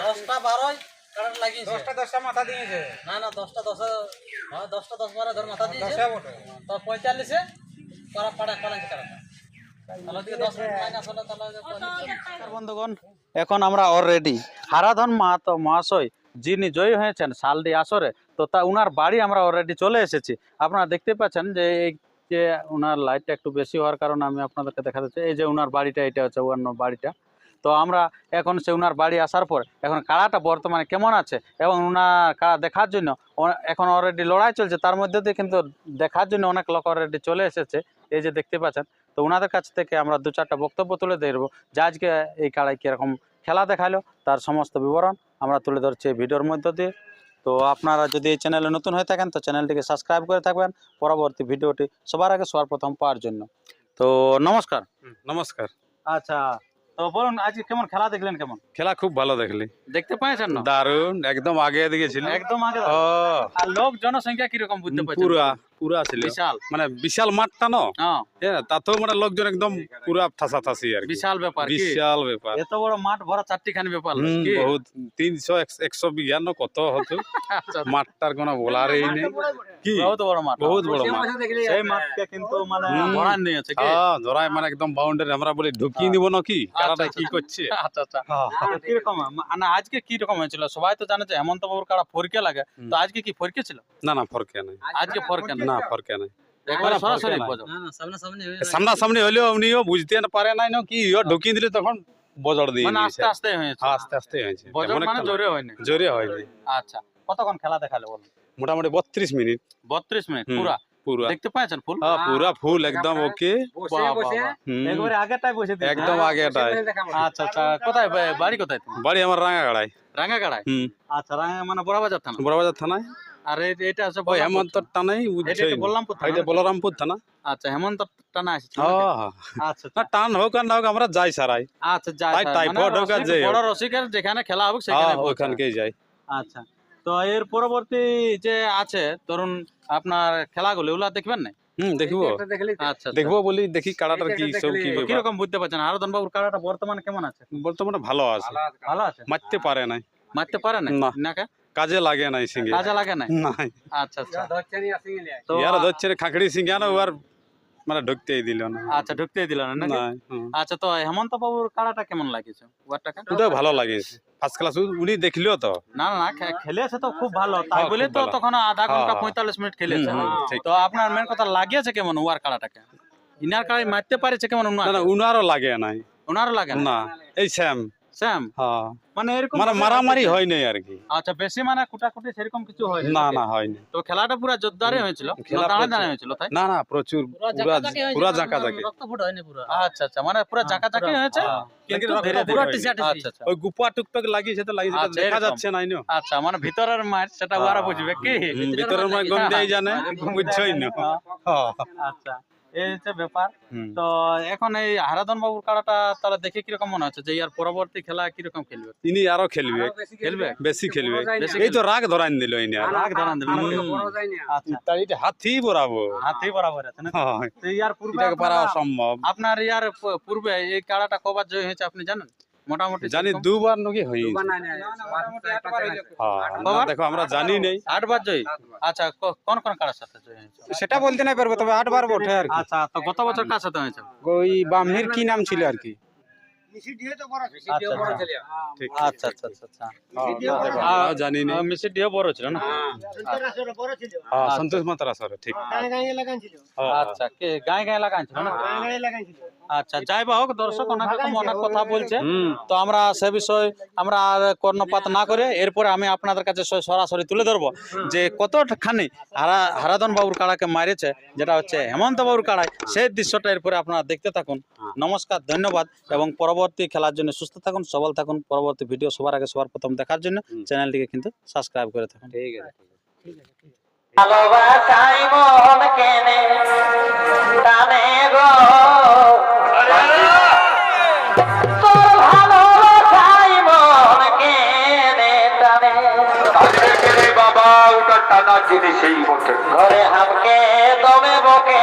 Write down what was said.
দশটা বারোই কারেন্ট লাগিয়েছে। দশটা দশটা মাথা দিয়েছে। না না দশটা দশ হ্যাঁ দশটা দশ বারো ধর মাথা দিয়েছে। তো পঁয়তাল্লিশে করা পাড়া কারেন্ট বন্ধুগণ এখন আমরা অলরেডি হারাধন মাহাতো মহাশয় যিনি জয়ী হয়েছেন শালডি আসরে তো তা উনার বাড়ি আমরা অলরেডি চলে এসেছি। আপনারা দেখতে পাচ্ছেন যে এই যে উনার লাইটটা একটু বেশি হওয়ার কারণে আমি আপনাদেরকে দেখা যাচ্ছে, এই যে উনার বাড়িটা, এটা হচ্ছে অন্য বাড়িটা। তো আমরা এখন সে উনার বাড়ি আসার পর এখন কাড়াটা বর্তমানে কেমন আছে এবং উনার কাড়া দেখার জন্য এখন অলরেডি লড়াই চলছে, তার মধ্যে দিয়ে কিন্তু দেখার জন্য অনেক লোক অলরেডি চলে এসেছে, এই যে দেখতে পাচ্ছেন। তো ওনাদের কাছ থেকে আমরা দু চারটা বক্তব্য তুলে ধরবো, যে আজকে এই কাড়ায় কীরকম খেলা দেখাল, তার সমস্ত বিবরণ আমরা তুলে ধরছি এই ভিডিওর মধ্য দিয়ে। তো আপনারা যদি এই চ্যানেলে নতুন হয়ে থাকেন তো চ্যানেলটিকে সাবস্ক্রাইব করে থাকবেন। পরবর্তী ভিডিওটি সবার আগে সবার প্রথম পাওয়ার জন্য। তো নমস্কার। নমস্কার। আচ্ছা তো বলুন আজকে কেমন খেলা দেখলেন কেমন? খেলা খুব ভালো দেখলি। দেখতে পাইছেন না? দারুণ একদম আগে দিকে ছিল। একদম আগে আর লোক জনসংখ্যা কীরকম বুঝতে পারছেন পুরা। পুরা ছিল বিশাল। মানে বিশাল মাঠটা ন? হ্যাঁ হ্যাঁ তাতেও মানে লোকজন একদম পুরা ঠাসা ঠাসি আর কি। বিশাল ব্যাপার কি? বিশাল ব্যাপার। এত বড় মাঠ ভরা চারটিখানি ব্যাপার বহুত। তিনশো একশো বিঘা ন কত হতো? আচ্ছা, মাঠটার কোনো বলারই নেই। কি? বহুত বড় মাঠ। বহুত বড় মাঠ। সেই মাঠকে কিন্তু মানে কি? হ্যাঁ মানে একদম বাউন্ডারি আমরা বলি ঢুকিয়ে নিব নাকি কারাটা কি করছে? আচ্ছা আচ্ছা। কীরকম মানে আজকে কি রকম হয়েছিল? সবাই তো জানে যে হেমন্ত বাবুর কারা ফরকে লাগে। তো আজকে কি ফরকে ছিল? না না ফরকে নাই। আজকে ফরকে না না ফরকে নাই। সামনাসামনি হলেও উনিও বুঝতে পারে নাই কি ঢুকিয়ে দিলে তখন বজড় দিয়ে মানে আস্তে আস্তে হয়েছে। হ্যাঁ, আস্তে আস্তে হয়েছে। মানে জোরে হয়নি। জোরে হয়নি। আচ্ছা কতক্ষণ খেলা দেখালে বল মোটামুটি বত্রিশ মিনিট। বত্রিশ মিনিট পুরা? পুরা। দেখতে পাচ্ছেন ফুল? হ্যাঁ পুরা ফুল একদম ওকে। একবারে বসে একদম হ্যাঁ? আগেটাই আচ্ছা আচ্ছা কোথায় বাড়ি কোথায়? বাড়ি আমার রাঙা গাড়াই রাঙ্গাগাড়ায় হুম। আচ্ছা রাঙ্গা মানে বড়বাজার থানা? বড়বাজার থানায়। আর এটা আছে ওই বলরামপুর হেমন্ত থানা। টানাই এটা বুঝছে বলরামপুর থানা। এটা বলরামপুর থানা। আচ্ছা হেমন্ত টানা আসছে হ্যাঁ, হ্যাঁ। আচ্ছা না টান হোক আর না হোক আমরা যাই সারাই। আচ্ছা যাই টাইফয়েড হোক আর যেই। বড় রসিকের যেখানে খেলা হবে সেখানে। ওখানকেই যাই। আচ্ছা তো এর পরবর্তী যে আছে ধরুন আপনার খেলাগুলো ওগুলা দেখবেন না? হুম দেখব। আচ্ছা দেখব বলি দেখি কাড়াটার কি সব কি ব্যাপার। কীরকম বুঝতে পারছেন? হারদন বাবুর কাড়াটা বর্তমানে কেমন আছে? বর্তমানে ভালো আছে। ভালো আছে মারতে পারে নাই। মারতে পারে না। না। নাকি কাজে লাগে নাই সিঙ্গে কাজে লাগে না নাই। আচ্ছা আচ্ছা। তো ইয়ার ধরছে খাকড়ি সিঙ্গে না আর মানে ঢুকতেই দিল না। আচ্ছা ঢুকতেই দিল না নাকি? আচ্ছা তো হেমন্ত বাবুর কাড়াটা কেমন লাগিয়েছে? ওয়ারটাকে? ওটাও ভালো লাগেছে ফার্স্ট ক্লাস উনি দেখলিও তো? না না খেলেছে তো খুব ভালো। তাই হ্যাঁ, বলে তো তখন আধা ঘণ্টা হ্যাঁ, হ্যাঁ। পঁয়তাল্লিশ মিনিট খেলেছে। তো আপনার মেন কথা লাগিয়েছে কেমন ওয়ার কাড়াটাকে ইনার কাড়াই মারতে পারেছে কেমন না না উনারও লাগে নাই। ওনারও লাগে না না এই স্যাম হ্যাঁ। মানে এরকম মানে মারামারি হয় নাই আর কি। আচ্ছা বেশি মানে কুটাকুটি সেরকম কিছু হয় না না হয়নি। তো খেলাটা পুরো জোরদারে হয়েছিল? খেলা দাঁড়ে প্রচুর। হয়েছিল তাই? না না প্রচুর পুরা পুরা জাঁকা জাঁকি আচ্ছা আচ্ছা মানে পুরো জাকা জাকি হয়েছে? হ্যাঁ। কিন্তু ধীরে ধীরে। আচ্ছা আচ্ছা। ওই গুপা টুকটাক লাগিয়েছে তো লাগিয়েছে দেখা যাচ্ছে নাই নো আচ্ছা মানে ভিতরের মাছ সেটা ওরা বুঝবে কি? ভিতরের মানে গম দেই জানে বুঝছই না। হ্যাঁ। আচ্ছা এই হচ্ছে ব্যাপার। তো এখন এই হারাধন বাবুর কাড়াটা তাহলে দেখে কীরকম মনে হচ্ছে যে ইয়ার পরবর্তী খেলা কীরকম খেলবে? ইনি আরও খেলবে। খেলবে? বেশি খেলবে। এই তো রাগ ধরান দিল ইনি রাগ ধরান দিল। নাকি? হুম। আচ্ছা। এটা হাতি বরাবর। হাতি বরাবর আছে না হ্যাঁ, তো ইয়ার পূর্বে পারা আপনারা- আপনার ইয়ার পূর্বে এই কাড়াটা কবার জয় হয়েছে আপনি জানেন? মোটামুটি জানি দুবার নাকি হই কবার? দেখো আমরা জানি নেই। আটবার জয়? আচ্ছা কোন কোন সাথে সেটা বলতে না পারব তবে আটবার বটে আর কি। আচ্ছা তো গত বছর কার সাথে হয়েছে? ওই বামনির কি নাম ছিল আর কি? আচ্ছা আচ্ছা। আচ্ছা আচ্ছা আচ্ছা আচ্ছা। দেখো, আমরাও জানি নেই মিষ্টি ডিও বড় ছিল না? হ্যাঁ। সন্তোষ মাতারা স্যার ঠিক। হ্যাঁ, আচ্ছা কে গায়ে গায়ে লাগাইছিল না? আচ্ছা যাই বা হোক দর্শক অনেক রকম অনেক কথা বলছে। তো আমরা সে বিষয় আমরা আর কর্ণপাত না করে এরপরে আমি আপনাদের কাছে সরাসরি তুলে ধরবো যে কতখানি হারা হারাধন বাবুর কাড়াকে মারিছে যেটা হচ্ছে হেমন্ত বাবুর কাড়ায়। সেই দৃশ্যটা এরপরে আপনারা দেখতে থাকুন। নমস্কার ধন্যবাদ এবং পরবর্তী খেলার জন্য সুস্থ থাকুন সবল থাকুন। পরবর্তী ভিডিও সবার আগে সবার প্রথম দেখার জন্য চ্যানেলটিকে কিন্তু সাবস্ক্রাইব করে থাকুন। ঠিক আছে ভালোবাসাই মন কেনে টানে গো তোর ভালোবাসাই মন কেনে টানে। বাবা ওটা টানা জিনিসই বটে ঘরে হামকে দমে বকে।